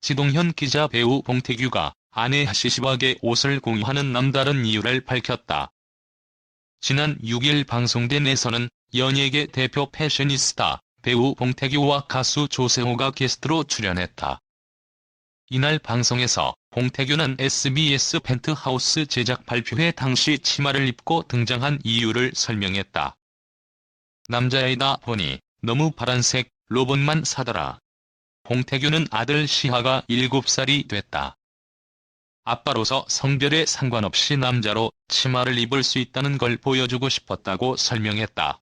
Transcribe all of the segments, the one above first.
지동현 기자 배우 봉태규가 아내 하시시와의 옷을 공유하는 남다른 이유를 밝혔다. 지난 6일 방송된 에서는 연예계 대표 패셔니스타 배우 봉태규와 가수 조세호가 게스트로 출연했다. 이날 방송에서 봉태규는 SBS 펜트하우스 제작 발표회 당시 치마를 입고 등장한 이유를 설명했다. 남자애다 보니 너무 파란색 로봇만 사더라. 봉태규는 아들 시하가 7살이 됐다. 아빠로서 성별에 상관없이 남자로 치마를 입을 수 있다는 걸 보여주고 싶었다고 설명했다.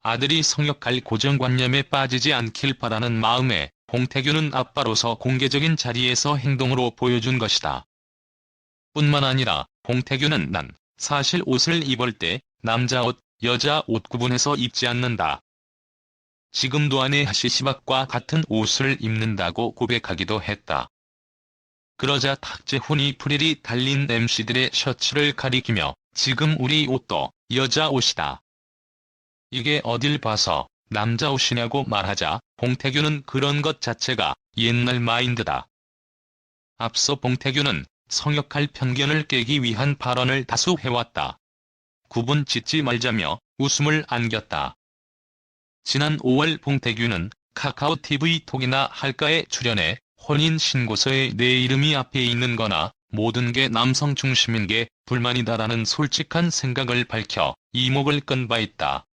아들이 성역할 고정관념에 빠지지 않길 바라는 마음에 봉태규는 아빠로서 공개적인 자리에서 행동으로 보여준 것이다. 뿐만 아니라 봉태규는 난 사실 옷을 입을 때 남자 옷, 여자 옷 구분해서 입지 않는다. 지금도 아내 하시시박과 같은 옷을 입는다고 고백하기도 했다. 그러자 탁재훈이 프릴이 달린 MC들의 셔츠를 가리키며 지금 우리 옷도 여자 옷이다. 이게 어딜 봐서 남자 옷이냐고 말하자 봉태규는 그런 것 자체가 옛날 마인드다. 앞서 봉태규는 성역할 편견을 깨기 위한 발언을 다수 해왔다. 구분 짓지 말자며 웃음을 안겼다. 지난 5월 봉태규는 카카오TV 톡이나 할까에 출연해 혼인신고서에 내 이름이 앞에 있는 거나 모든 게 남성 중심인 게 불만이다라는 솔직한 생각을 밝혀 이목을 끈 바 있다.